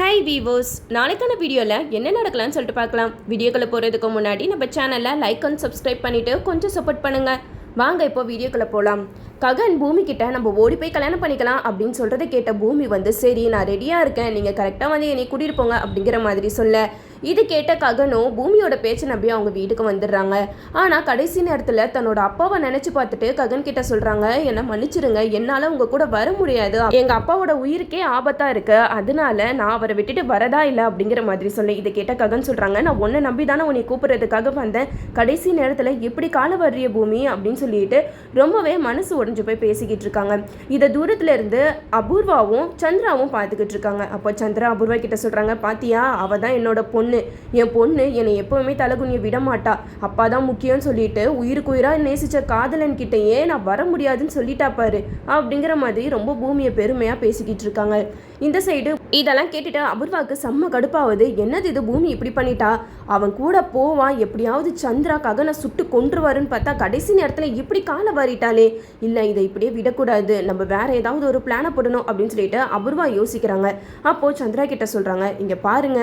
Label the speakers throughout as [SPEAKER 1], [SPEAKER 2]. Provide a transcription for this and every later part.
[SPEAKER 1] Hi வீவோஸ் நாளைக்கான வீடியோவில் என்ன நடக்கலாம்னு சொல்லிட்டு பார்க்கலாம். வீடியோக்குள்ளே போகிறதுக்கு முன்னாடி நம்ம சேனலை லைக் அண்ட் சப்ஸ்கிரைப் பண்ணிவிட்டு கொஞ்சம் சப்போர்ட் பண்ணுங்கள் வாங்க இப்போ வீடியோக்குள்ளே போகலாம் ககன் பூமி கிட்ட நம்ம ஓடி போய் கல்யாணம் பண்ணிக்கலாம் அப்படின்னு சொல்கிறத கேட்ட பூமி வந்து சரி நான் ரெடியாக இருக்கேன். நீங்கள் கரெக்டாக வந்து என்னை கூட்டிகிட்டு போங்க அப்படிங்கிற மாதிரி சொல்ல. இது கேட்ட ககனும் பூமியோட பேச்சை நம்பி அவங்க வீட்டுக்கு வந்துடுறாங்க. ஆனால் கடைசி நேரத்தில் தன்னோட அப்பாவை நினச்சி பார்த்துட்டு ககன் கிட்ட சொல்கிறாங்க என்னை மன்னிச்சிருங்க என்னால் உங்கள் கூட வர முடியாது. எங்கள் அப்பாவோட உயிருக்கே ஆபத்தாக இருக்கு. அதனால நான் அவரை விட்டுட்டு வரதா இல்லை? அப்படிங்கிற மாதிரி சொல்லி இதை கேட்ட ககன் சொல்கிறாங்க நான் ஒன்றை நம்பி தானே உன்னை கூப்பிட்றதுக்காக வந்தேன். கடைசி நேரத்தில் எப்படி கால வர்றிய பூமி? அப்படின்னு சொல்லிட்டு ரொம்பவே மனசு உடைஞ்சு போய் பேசிக்கிட்டு இருக்காங்க. இதை தூரத்துல இருந்து அபூர்வாவும் சந்திராவும் பார்த்துக்கிட்டு இருக்காங்க. அப்போ சந்திரா அபூர்வா கிட்ட சொல்கிறாங்க பாத்தியா அவ தான் என்னோட பொண்ணு. என் பொண்ணு என்னை எப்பவுமே தலகுனிய விட மாட்டா அப்பா தான் முக்கியம்னு சொல்லிட்டு உயிருக்கு உயிரா நேசிச்ச காதலன் கிட்டயே நான் வர முடியாதுன்னு சொல்லிட்டா பாரு. அப்படிங்கிற மாதிரி ரொம்ப பூமியை பெருமையா பேசிக்கிட்டு இருக்காங்க. இந்த சைடு இதெல்லாம் கேட்டுட்டு அபூர்வாவுக்கு செம்ம கடுப்பாகுது என்னது இது? பூமி இப்படி பண்ணிட்டா? அவன் கூட போவான். எப்படியாவது சந்திரா ககனை சுட்டு கொன்றுவாருன்னு பார்த்தா கடைசி நேரத்தில் இப்படி காலை வாரிட்டாளே. இல்லை இதை இப்படியே விடக்கூடாது. நம்ம வேற ஏதாவது ஒரு பிளானை போடணும் அப்படின்னு சொல்லிட்டு அபூர்வா யோசிக்கிறாங்க. அப்போது சந்திரா கிட்ட சொல்கிறாங்க இங்கே பாருங்க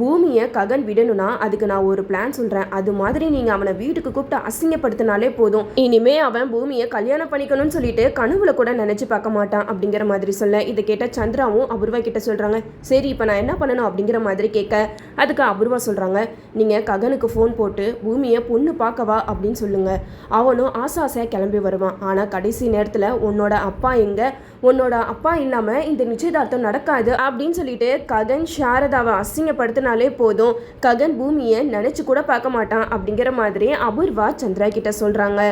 [SPEAKER 1] பூமியை ககன் விடணும்னா அதுக்கு நான் ஒரு பிளான் சொல்கிறேன் அது மாதிரி நீங்கள் அவனை வீட்டுக்கு கூப்பிட்டு அசிங்கப்படுத்தினாலே போதும். இனிமே அவன் பூமியை கல்யாணம் பண்ணிக்கணும்னு சொல்லிட்டு கனவுல கூட நினைச்சு பார்க்க மாட்டான். அப்படிங்கிற மாதிரி சொல்ல இதை கேட்ட சந்திராவும் அபூர்வா கிட்ட சொல்கிறாங்க சரி இப்போ நான் என்ன பண்ணணும் அப்படிங்கிற மாதிரி கேட்க அதுக்கு அபூர்வா சொல்கிறாங்க நீங்கள் ககனுக்கு ஃபோன் போட்டு பூமியை பொண்ணு பார்க்கவா அப்படின்னு சொல்லுங்கள் அவனும் ஆசை ஆசையாக கிளம்பி வருவான். ஆனால் கடைசி நேரத்தில் உன்னோட அப்பா எங்கே? உன்னோட அப்பா இல்லாமல் இந்த நிச்சயதார்த்தம் நடக்காது அப்படின்னு சொல்லிட்டு ககன் சாரதாவை அசிங்கப்படுத்தினாலே போதும். ககன் பூமியை நினச்சி கூட பார்க்க மாட்டான் அப்படிங்கிற மாதிரி அபூர்வா சந்திரா கிட்ட சொல்கிறாங்க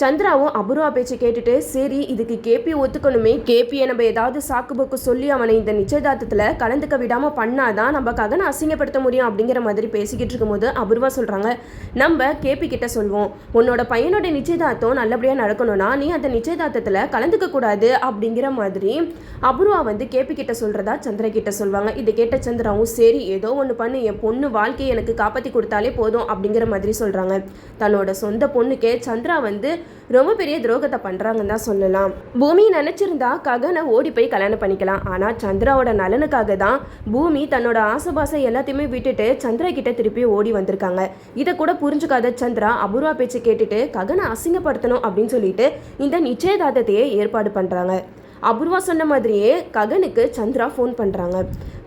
[SPEAKER 1] சந்திராவும் அபூர்வா பேச்சு கேட்டுட்டு சரி இதுக்கு கேபி ஒத்துக்கணுமே. கேபியை நம்ம ஏதாவது சாக்கு போக்கு சொல்லி அவனை இந்த நிச்சயதார்த்தத்தில் கலந்துக்க விடாமல் பண்ணாதான் நம்ம ககனை அசிங்கப்படுத்த முடியும் அப்படிங்கிற மாதிரி பேசிக்கிட்டு இருக்கும்போது அபூர்வா சொல்கிறாங்க நம்ம கேபி கிட்ட சொல்வோம். உன்னோட பையனோட நிச்சயதார்த்தம் நல்லபடியாக நடக்கணும்னா நீ அந்த நிச்சயதார்த்தத்தில் கலந்துக்க கூடாது அப்படிங்கிற மாதிரி அபூர்வா வந்து கேபி கிட்ட சொல்கிறதா சந்திரா கிட்ட சொல்லுவாங்க இதை கேட்ட சந்திராவும் சரி ஏதோ ஒன்று பண்ணு. என் பொண்ணு வாழ்க்கையை எனக்கு காப்பாற்றி கொடுத்தாலே போதும் அப்படிங்கிற மாதிரி சொல்கிறாங்க தன்னோட சொந்த பொண்ணுக்கே சந்திரா வந்து ரொம்ப பெரிய துரோகத்தை பண்றாங்கன்னு தான் சொல்லலாம். பூமி நினைச்சிருந்தா ககனை ஓடி போய் கல்யாணம் பண்ணிக்கலாம். ஆனால் சந்திராவோட நலனுக்காக தான் பூமி தன்னோட ஆசைபாசை எல்லாத்தையுமே விட்டுட்டு சந்திரா கிட்ட திருப்பி ஓடி வந்திருக்காங்க. இதை கூட புரிஞ்சுக்காத சந்திரா அபூர்வா பேச்சு கேட்டுட்டு ககனை அசிங்கப்படுத்தணும் அப்படின்னு சொல்லிட்டு இந்த நிச்சயதார்த்தத்தையே ஏற்பாடு பண்றாங்க. அபூர்வா சொன்ன மாதிரியே ககனுக்கு சந்திரா ஃபோன் பண்ணுறாங்க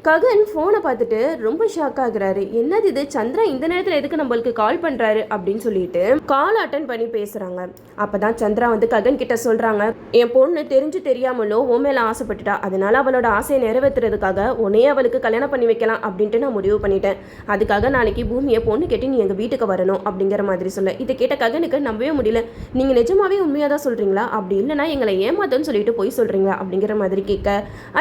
[SPEAKER 1] ககன் ஃபோனை பார்த்துட்டு ரொம்ப ஷாக் ஆகுறாரு. என்னது இது? சந்திரா இந்த நேரத்தில் எதுக்கு நம்மளுக்கு கால் பண்ணுறாரு அப்படின்னு சொல்லிட்டு கால் அட்டன் பண்ணி பேசுகிறாங்க அப்போ தான் சந்திரா வந்து ககன் கிட்ட சொல்கிறாங்க என் பொண்ணு தெரிஞ்சு தெரியாமலோ உன் மேலே ஆசைப்பட்டுட்டா. அதனால அவளோட ஆசையை நிறைவேற்றுறதுக்காக உன்னையே அவளுக்கு கல்யாணம் பண்ணி வைக்கலாம் அப்படின்ட்டு நான் முடிவு பண்ணிட்டேன். அதுக்காக நாளைக்கு பூமியை பொண்ணு கேட்டு நீ எங்கள் வீட்டுக்கு வரணும் அப்படிங்கிற மாதிரி சொல்ல. இதை கேட்ட ககனுக்கு நம்பவே முடியல. நீங்கள் நிஜமாவே உண்மையாக தான் சொல்கிறீங்களா அப்படி இல்லைன்னா எங்களை ஏமாத்தன்னு சொல்லிட்டு போய் சொல்கிறீங்களா அப்படிங்கிற மாதிரி கேட்க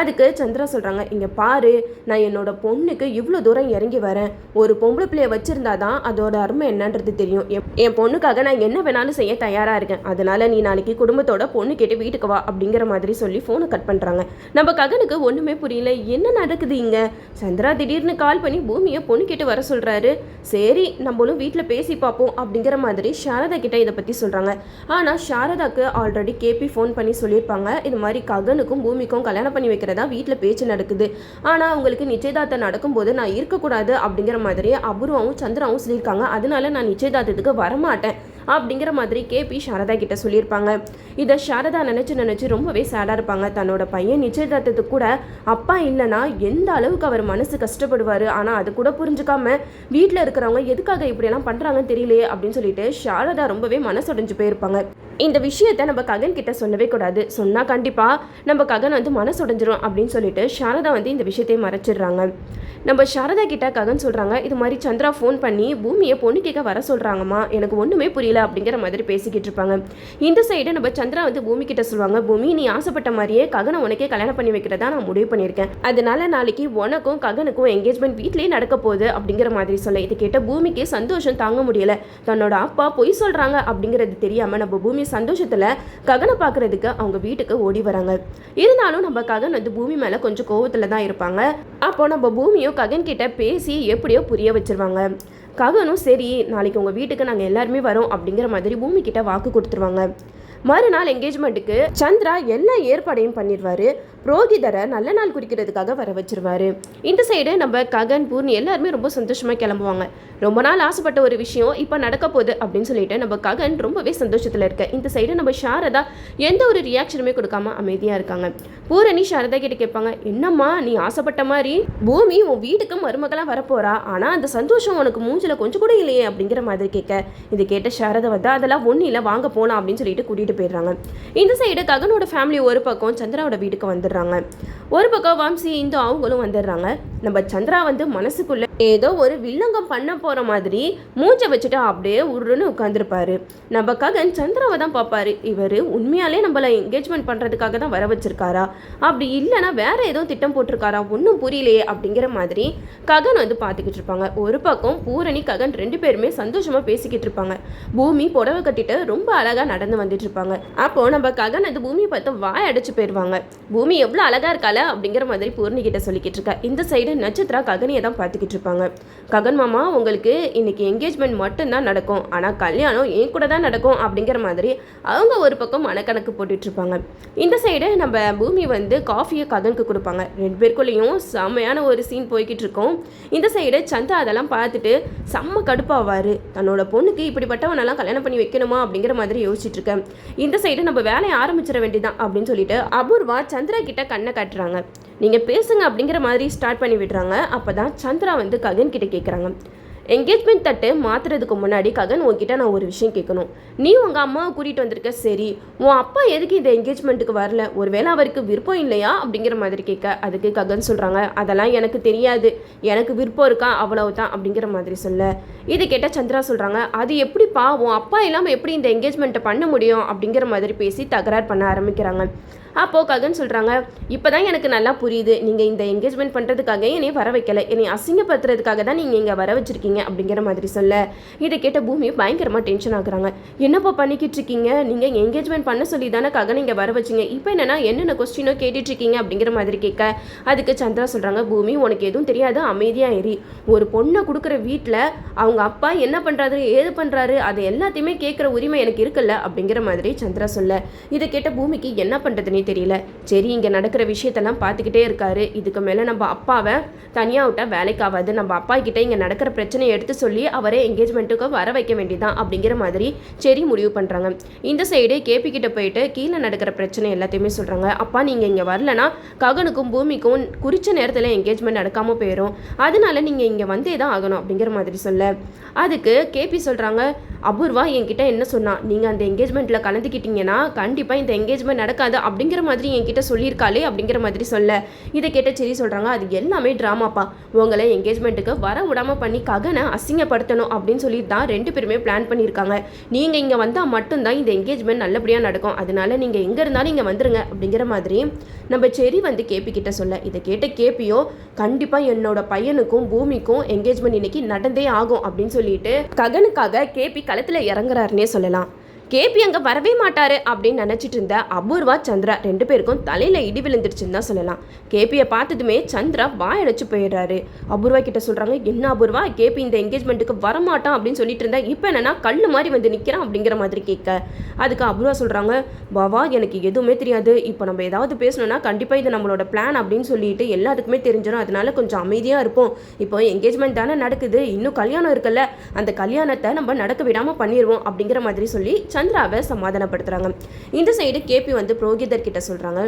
[SPEAKER 1] அதுக்கு சந்திரா சொல்கிறாங்க இங்கே பாரு நான் என்னோட பொண்ணுக்கு இவ்வளோ தூரம் இறங்கி வரேன். ஒரு பொம்பளை பிள்ளைய வச்சிருந்தா தான் அதோட அருமை என்னன்றது தெரியும். என்- என் பொண்ணுக்காக நான் என்ன வேணாலும் செய்ய தயாராக இருக்கேன். அதனால நீ நாளைக்கு குடும்பத்தோட பொண்ணு கேட்டு வீட்டுக்கு வா அப்படிங்கிற மாதிரி சொல்லி ஃபோனை கட் பண்ணுறாங்க நம்ம ககனுக்கு ஒன்றுமே புரியல. என்ன நடக்குது இங்கே? சந்திரா திடீர்னு கால் பண்ணி பூமியை பொண்ணு கேட்டு வர சொல்கிறாரு சரி நம்மளும் வீட்டில் பேசி பார்ப்போம் அப்படிங்கிற மாதிரி சாரதா கிட்ட இதை பற்றி சொல்கிறாங்க ஆனால் சாரதாக்கு ஆல்ரெடி கேபி ஃபோன் பண்ணி சொல்லியிருப்பாங்க. இது மாதிரி ககனுக்கும் பூமிக்கும் கல்யாணம் பண்ணி வைக்கிறதா வீட்டில் பேச்சு நடக்குது. ஆனால் அவங்களுக்கு நிச்சயதார்த்தம் நடக்கும்போது நான் இருக்கக்கூடாது அப்படிங்கிற மாதிரி அபூர்வாவும் சந்திராவும் சொல்லியிருக்காங்க. அதனால நான் நிச்சயதார்த்தத்துக்கு வரமாட்டேன். அப்படிங்கிற மாதிரி கேபி சாரதா கிட்ட சொல்லியிருப்பாங்க. இதை சாரதா நினச்சி நினச்சி ரொம்பவே சேடாக இருப்பாங்க. தன்னோட பையன் நிச்சயதார்த்தத்துக்கு கூட அப்பா இல்லைன்னா எந்த அளவுக்கு அவர் மனசு கஷ்டப்படுவார்? ஆனால் அது கூட புரிஞ்சுக்காம வீட்டில் இருக்கிறவங்க எதுக்காக இப்படியெல்லாம் பண்ணுறாங்கன்னு தெரியலையே அப்படின்னு சொல்லிட்டு சாரதா ரொம்பவே மனசுடைஞ்சு போயிருப்பாங்க. இந்த விஷயத்தை நம்ம ககன் கிட்ட சொல்லவே கூடாது. சொன்னால் கண்டிப்பாக நம்ம ககன் வந்து மனசுடைஞ்சிரும் அப்படின்னு சொல்லிட்டு சாரதா வந்து இந்த விஷயத்தை மறைச்சிடுறாங்க. நம்ம சாரதா கிட்ட ககன் சொல்கிறாங்க இது மாதிரி சந்திரா ஃபோன் பண்ணி பூமியை பொண்ணு கேட்க வர சொல்கிறாங்கம்மா எனக்கு ஒன்றுமே புரியல. அப்படிங்கிற மாதிரி பேசிக்கிட்டு இருப்பாங்க. இந்த சைடு நம்ம சந்திரா வந்து பூமி கிட்ட சொல்லுவாங்க பூமி நீ ஆசைப்பட்ட மாதிரியே ககனை உனக்கே கல்யாணம் பண்ணி வைக்கிறதா நான் முடிவு பண்ணியிருக்கேன். அதனால நாளைக்கு உனக்கும் ககனுக்கும் என்கேஜ்மெண்ட் வீட்லயே நடக்க போகுது அப்படிங்கிற மாதிரி சொல்ல. இது கேட்ட பூமிக்கு சந்தோஷம் தாங்க முடியல. தன்னோட அப்பா பொய் சொல்றாங்க அப்படிங்கிறது தெரியாம நம்ம பூமி சந்தோஷத்துல ககனை பார்க்கறதுக்கு அவங்க வீட்டுக்கு ஓடி வராங்க. இருந்தாலும் நம்ம ககன் வந்து பூமி மேல கொஞ்சம் கோவத்துல தான் இருப்பாங்க. அப்போ நம்ம பூமியும் ககன் கிட்ட பேசி எப்படியோ புரிய வச்சிருவாங்க. ககனும் சரி நாளைக்கு உங்கள் வீட்டுக்கு நாங்கள் எல்லாருமே வரோம் அப்படிங்கிற மாதிரி பூமி கிட்ட வாக்கு கொடுத்துருவாங்க. மறுநாள் என்கேஜ்மெண்ட்டுக்கு சந்திரா எல்லா ஏற்பாடையும் பண்ணிடுவார். புரோகிதரை நல்ல நாள் குறிக்கிறதுக்காக வர வச்சிருவாரு. இந்த சைடு நம்ம ககன் பூர்ணி எல்லாருமே ரொம்ப சந்தோஷமாக கிளம்புவாங்க. ரொம்ப நாள் ஆசைப்பட்ட ஒரு விஷயம் இப்போ நடக்க போகுது அப்படின்னு சொல்லிட்டு நம்ம ககன் ரொம்பவே சந்தோஷத்தில் இருக்க. இந்த சைடு நம்ம சாரதா எந்த ஒரு ரியாக்ஷனுமே கொடுக்காம அமைதியாக இருக்காங்க. பூரணி சாரதா கிட்ட கேட்பாங்க என்னம்மா நீ ஆசைப்பட்ட மாதிரி பூமி உன் வீட்டுக்கு மருமகளாக வரப்போறா. ஆனால் அந்த சந்தோஷம் உனக்கு மூஞ்சில கொஞ்சம் கூட இல்லையே அப்படிங்கிற மாதிரி கேட்க. இது கேட்ட சாரதா வந்து அதெல்லாம் ஒன்றும் இல்லை வாங்க போகலாம் அப்படின்னு சொல்லிட்டு கூட்டிகிட்டு போயிடுறாங்க. இந்த சைடு ககனோட ஃபேமிலி ஒரு பக்கம் சந்திராவோட வீட்டுக்கு வந்துடுறாங்க. ஒரு பக்கம் வம்சி இந்து அவங்களும் வந்துடுறாங்க. நம்ம சந்திரா வந்து மனசுக்குள்ள ஏதோ ஒரு வில்லங்கம் பண்ண போற மாதிரி மூஞ்ச வச்சுட்டு அப்படியே உருன்னு உட்காந்துருப்பாரு நம்ம ககன் சந்திராவை தான் பார்ப்பாரு. இவர் உண்மையாலே நம்மள என்கேஜ்மெண்ட் பண்றதுக்காக தான் வர வச்சிருக்காரா? அப்படி இல்லைன்னா வேற ஏதோ திட்டம் போட்டிருக்காரா? ஒன்றும் புரியலையே அப்படிங்கிற மாதிரி ககன் வந்து பார்த்துக்கிட்டு இருப்பாங்க. ஒரு பக்கம் பூரணி ககன் ரெண்டு பேருமே சந்தோஷமா பேசிக்கிட்டு இருப்பாங்க. பூமி புடவை கட்டிட்டு ரொம்ப அழகா நடந்து வந்துட்டு இருப்பாங்க. அப்போ நம்ம ககன் அந்த பூமியை பார்த்து வாய் அடைச்சு போயிடுவாங்க பூமி எவ்வளோ அழகா இருக்கால அப்படிங்கிற மாதிரி பூர்ணி கிட்ட சொல்லிக்கிட்டு இருக்கா. இந்த சைடு நட்சத்திரா ககனியை தான் பார்த்துக்கிட்டு இருப்பாங்க. ககன் மாமா உங்களுக்கு இன்னைக்கு என்கேஜ்மெண்ட் மட்டும்தான் நடக்கும். ஆனால் கல்யாணம் என் கூட தான் நடக்கும் அப்படிங்கிற மாதிரி அவங்க ஒரு பக்கம் மனக்கணக்கு போட்டுட்ருப்பாங்க இந்த சைடு நம்ம பூமி வந்து காஃபியை ககனுக்கு கொடுப்பாங்க. ரெண்டு பேருக்குள்ளேயும் செம்மையான ஒரு சீன் போய்கிட்டு இருக்கோம். இந்த சைடு சந்தா அதெல்லாம் பார்த்துட்டு செம்ம கடுப்பாவார். தன்னோட பொண்ணுக்கு இப்படிப்பட்டவனெல்லாம் கல்யாணம் பண்ணி வைக்கணுமா அப்படிங்கிற மாதிரி யோசிச்சுட்டு இருக்கேன் இந்த சைடு நம்ம வேலையை ஆரம்பிச்சிட வேண்டியதான் அப்படின்னு சொல்லிட்டு அபூர்வா சந்திரா கிட்ட கண்ணை காட்டுறாங்க. நீங்கள் பேசுங்க அப்படிங்கிற மாதிரி ஸ்டார்ட் பண்ணி விடுறாங்க. அப்போ தான் சந்திரா வந்து ககன் கிட்ட கேட்குறாங்க என்கேஜ்மெண்ட் தட்டு மாற்றுறதுக்கு முன்னாடி ககன் உங்ககிட்ட நான் ஒரு விஷயம் கேட்கணும் நீ உங்கள் அம்மாவை கூட்டிகிட்டு வந்திருக்க சரி. உன் அப்பா எதுக்கு இந்த என்கேஜ்மெண்ட்டுக்கு வரல? ஒருவேளை அவருக்கு விருப்பம் இல்லையா? அப்படிங்கிற மாதிரி கேட்க அதுக்கு ககன் சொல்கிறாங்க அதெல்லாம் எனக்கு தெரியாது. எனக்கு விருப்பம் இருக்கா? அவ்வளவு தான் அப்படிங்கிற மாதிரி சொல்ல. இது கேட்டால் சந்திரா சொல்கிறாங்க அது எப்படிப்பா உன் அப்பா இல்லாமல் எப்படி இந்த என்கேஜ்மெண்ட்டை பண்ண முடியும்? அப்படிங்கிற மாதிரி பேசி தகராறு பண்ண ஆரம்பிக்கிறாங்க. அப்போது ககன் சொல்கிறாங்க இப்போ தான் எனக்கு நல்லா புரியுது. நீங்கள் இந்த என்கேஜ்மெண்ட் பண்ணுறதுக்காக என்னை வர வைக்கல. என்னை அசிங்கப்படுத்துறதுக்காக தான் நீங்கள் இங்கே வர வச்சுருக்கீங்க அப்படிங்கிற மாதிரி சொல்ல. இதை கேட்ட பூமி பயங்கரமாக டென்ஷன் ஆகுறாங்க. என்னப்பா பண்ணிக்கிட்டு இருக்கீங்க? நீங்கள் என்கேஜ்மெண்ட் பண்ண சொல்லி தானே ககன் இங்கே வர வச்சிங்க. இப்போ என்னென்னா என்னென்ன கொஸ்டினோ கேட்டுட்ருக்கீங்க? அப்படிங்கிற மாதிரி கேட்க. அதுக்கு சந்திரா சொல்கிறாங்க பூமி உனக்கு எதுவும் தெரியாது. அமைதியாக ஏறி ஒரு பொண்ணை கொடுக்குற வீட்டில் அவங்க அப்பா என்ன பண்ணுறாரு ஏது பண்ணுறாரு அது எல்லாத்தையுமே கேட்குற உரிமை எனக்கு இருக்குல்ல? அப்படிங்கிற மாதிரி சந்திரா சொல்ல. இதை கேட்ட பூமிக்கு என்ன பண்ணுறதுனே தெரியல. சரி இங்கே நடக்கிற விஷயத்தெல்லாம் பார்த்துக்கிட்டே இருக்காரு. இதுக்கு மேலே நம்ம அப்பாவை தனியாக விட்டா வேலைக்கு ஆகாது. நம்ம அப்பா கிட்ட இங்கே நடக்கிற பிரச்சனையை எடுத்து சொல்லி அவரை என்கேஜ்மெண்ட்டுக்கு வர வைக்க வேண்டியதான் அப்படிங்கிற மாதிரி சரி முடிவு பண்ணுறாங்க இந்த சைடு கேபி கிட்ட போயிட்டு கீழே நடக்கிற பிரச்சனை எல்லாத்தையுமே சொல்கிறாங்க அப்பா நீங்கள் இங்கே வரலனா ககனுக்கும் பூமிக்கும் குறித்த நேரத்தில் என்கேஜ்மெண்ட் நடக்காமல் போயிடும் அதனால நீங்கள் இங்கே வந்தே தான் ஆகணும் அப்படிங்கிற மாதிரி சொல்ல. அதுக்கு கேபி சொல்கிறாங்க அபூர்வா என்கிட்ட என்ன சொன்னா நீங்கள் அந்த என்கேஜ்மெண்ட்டில் கலந்துக்கிட்டீங்கன்னா கண்டிப்பாக இந்த என்கேஜ்மெண்ட் நடக்காது அப்படிங்கிற மாதிரி என்கிட்ட சொல்லியிருக்காளே அப்படிங்கிற மாதிரி சொல்ல. இதை கேட்ட சரி சொல்கிறாங்க அது எல்லாமே ட்ராமாப்பா உங்களை என்கேஜ்மெண்ட்டுக்கு வர விடாம பண்ணி ககனை அசிங்கப்படுத்தணும் அப்படின்னு சொல்லி தான் ரெண்டு பேருமே பிளான் பண்ணியிருக்காங்க. நீங்கள் இங்கே வந்தால் மட்டும்தான் இந்த என்கேஜ்மெண்ட் நல்லபடியாக நடக்கும். அதனால நீங்கள் எங்கே இருந்தாலும் இங்கே வந்துருங்க அப்படிங்கிற மாதிரி நம்ம செரி வந்து கேபி கிட்ட சொல்ல. இதை கேட்ட கேபியோ கண்டிப்பாக என்னோட பையனுக்கும் பூமிக்கும் என்கேஜ்மெண்ட் இன்னைக்கு நடந்தே ஆகும் அப்படின்னு சொல்லிட்டு ககனுக்காக கேபி களத்தில் இறங்குறாருன்னே சொல்லலாம். கேபி அங்கே வரவே மாட்டாரு அப்படின்னு நினச்சிட்டு இருந்த அபூர்வா சந்திரா ரெண்டு பேருக்கும் தலையில் இடி விழுந்துருச்சுன்னு தான் சொல்லலாம். கேபியை பார்த்ததுமே சந்திரா வாயடைச்சு போயிடுறாரு. அபூர்வா கிட்ட சொல்கிறாங்க என்ன அபூர்வா? கேபி இந்த என்கேஜ்மெண்ட்டுக்கு வரமாட்டான் அப்படின்னு சொல்லிட்டு இருந்தா இப்போ என்னன்னா கல் மாதிரி வந்து நிற்கிறான் அப்படிங்கிற மாதிரி கேட்க. அதுக்கு அபூர்வா சொல்கிறாங்க பாவா எனக்கு எதுவுமே தெரியாது. இப்போ நம்ம ஏதாவது பேசணும்னா கண்டிப்பாக இது நம்மளோட பிளான் அப்படின்னு சொல்லிட்டு எல்லாத்துக்குமே தெரிஞ்சிடும். அதனால கொஞ்சம் அமைதியாக இருப்போம். இப்போ என்கேஜ்மெண்ட் தானே நடக்குது. இன்னும் கல்யாணம் இருக்குல்ல. அந்த கல்யாணத்தை நம்ம நடக்க விடாமல் பண்ணிடுவோம் அப்படிங்கிற மாதிரி சொல்லி சந்திராவை சமாதானப்படுத்துகிறாங்க இந்த சைடு கேபி வந்து புரோகிதர் கிட்ட சொல்கிறாங்க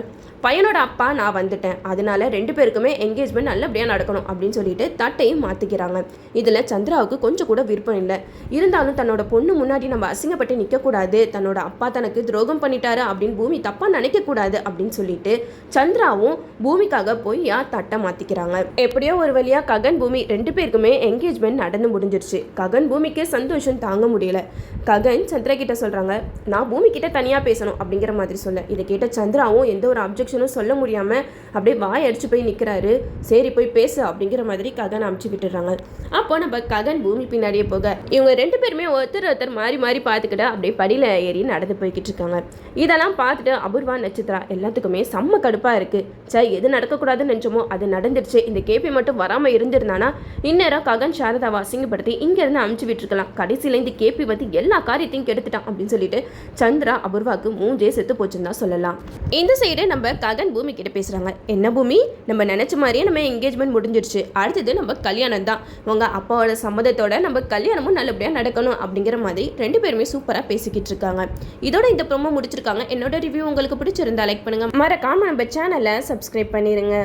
[SPEAKER 1] பையனோட அப்பா நான் வந்துட்டேன். அதனால ரெண்டு பேருக்குமே என்கேஜ்மெண்ட் நல்லபடியாக நடக்கணும். அப்படின்னு சொல்லிட்டு தட்டையும் மாற்றிக்கிறாங்க இதில் சந்திராவுக்கு கொஞ்சம் கூட விருப்பம் இல்லை. இருந்தாலும் தன்னோட பொண்ணு முன்னாடி நம்ம அசிங்கப்பட்டு நிற்கக்கூடாது தன்னோட அப்பா தனக்கு துரோகம் பண்ணிட்டாரு அப்படின்னு பூமி தப்பாக நினைக்கக்கூடாது அப்படின்னு சொல்லிட்டு சந்திராவும் பூமிக்காக போய் யா தட்டை மாற்றிக்கிறாங்க எப்படியோ ஒரு வழியாக ககன் பூமி ரெண்டு பேருக்குமே என்கேஜ்மெண்ட் நடந்து முடிஞ்சிருச்சு. ககன் பூமிக்கு சந்தோஷம் தாங்க முடியல. ககன் சந்திரா கிட்ட சொல்கிறாங்க நான் பூமி கிட்ட தனியாக பேசணும் அப்படிங்கிற மாதிரி சொல்ல. இதை கேட்ட சந்திராவும் எந்த ஒரு அப்ஜெக்ஷனும் சொல்ல முடியாமல் அப்படியே வாய் அடிச்சு போய் நிற்கிறாரு சரி போய் பேசு அப்படிங்கிற மாதிரி ககன் அமுச்சு விட்டுறாங்க அப்போ நம்ம ககன் பூமி பின்னாடியே போக இவங்க ரெண்டு பேருமே ஒருத்தர் ஒருத்தர் மாறி மாறி பார்த்துக்கிட்டு அப்படியே படியில் ஏறி நடந்து போய்கிட்டு இருக்காங்க. இதெல்லாம் பார்த்துட்டு அபூர்வா நட்சத்திரா எல்லாத்துக்குமே செம்ம கடுப்பாக இருக்குது சார் எது நடக்கக்கூடாதுன்னு நினச்சோமோ அது நடந்துருச்சு இந்த கேபி மட்டும் வராமல் இருந்திருந்தானா? இந்நேரம் ககன் சாரதாவை அசிங்கப்படுத்தி இங்கேருந்து அமுச்சு விட்டுருக்கலாம். கடைசியில் இந்த கேபி வந்து எல்லா காரியத்தையும் கெடுத்துட்டான். அப்படி அப்படின்னு சொல்லிட்டு சந்திரா அபூர்வாக்கு மூஞ்சே செத்து போச்சுன்னு தான் சொல்லலாம். இந்த சைடு நம்ம ககன் பூமி கிட்ட பேசுகிறாங்க என்ன பூமி? நம்ம நினச்ச மாதிரியே நம்ம என்கேஜ்மெண்ட் முடிஞ்சிருச்சு. அடுத்தது நம்ம கல்யாணம் தான். உங்கள் அப்பாவோட சம்மதத்தோட நம்ம கல்யாணமும் நல்லபடியாக நடக்கணும் அப்படிங்கிற மாதிரி ரெண்டு பேருமே சூப்பராக பேசிக்கிட்டு இருக்காங்க. இதோட இந்த ப்ரோமோ முடிச்சிருக்காங்க. என்னோட ரிவ்யூ உங்களுக்கு பிடிச்சிருந்தா லைக் பண்ணுங்கள் மறக்காம நம்ம சேனலை சப்ஸ்கிரைப் பண்ணிடுங்க